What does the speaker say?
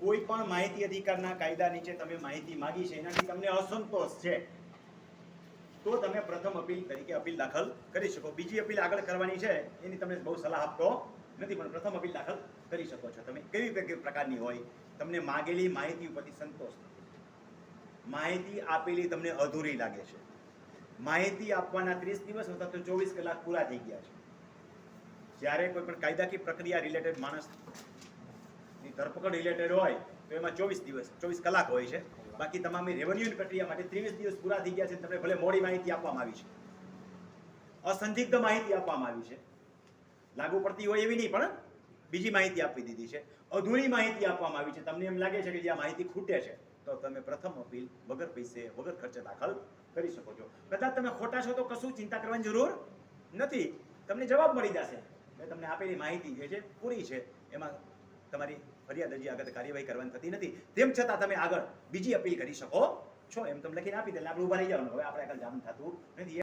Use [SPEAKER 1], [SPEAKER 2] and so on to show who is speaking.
[SPEAKER 1] કોઈ પણ માહિતી અધિકારના કાયદા નીચે તમે માહિતી માગી છે, એનાથી તમને અસંતોષ છે. તો તમે પ્રથમ અપીલ તરીકે અપીલ દાખલ કરી શકો. બીજી અપીલ આગળ કરવાની છે, એની તમને બહુ સલાહ આપતો નથી, પણ પ્રથમ અપીલ દાખલ કરી શકો છો. તમે કેવી પ્રકારની હોય, તમને માગેલી માહિતી ઉપરથી સંતોષ માહિતી આપેલી તમને અધૂરી લાગે છે. માહિતી આપવાના ત્રીસ દિવસ અથવા તો ચોવીસ કલાક પૂરા થઈ ગયા છે. જ્યારે કોઈ પણ કાયદાકીય પ્રક્રિયા રિલેટેડ માણસની ધરપકડ રિલેટેડ હોય, તો એમાં ચોવીસ દિવસ, ચોવીસ કલાક હોય છે. બાકી તમામ રેવન્યુની પ્રક્રિયા માટે ત્રેવીસ દિવસ પૂરા થઈ ગયા છે, તમને ભલે મોડી માહિતી આપવામાં આવી છે. અસંદિગ્ધ માહિતી આપવામાં આવી છે. લાગુ પડતી હોય એવી નહીં, પણ બીજી માહિતી આપી દીધી છે. અધૂરી માહિતી આપવામાં આવી છે. તમને એમ લાગે છે કે જે આ માહિતી ખૂટે છે, તો તમે પ્રથમ અપીલ, વગર પૈસે, વગર ખર્ચે દાખલ કરી શકો છો. કદાચ તમે ખોટા છો તો કશું ચિંતા કરવાની જરૂર નથી. તમને જવાબ મળી જશે. મેં તમને આપેલી માહિતી જે છે, પૂરી છે. એમાં તમારી ફરિયાદ હજી આગળ કાર્યવાહી કરવાની થતી નથી. તેમ છતાં તમે આગળ બીજી અપીલ કરી શકો છો. એમ તમે લખીને આપી દે આપણે ઊભા રહી જવાનું. હવે આપણે આગળ જામીન થતું નથી.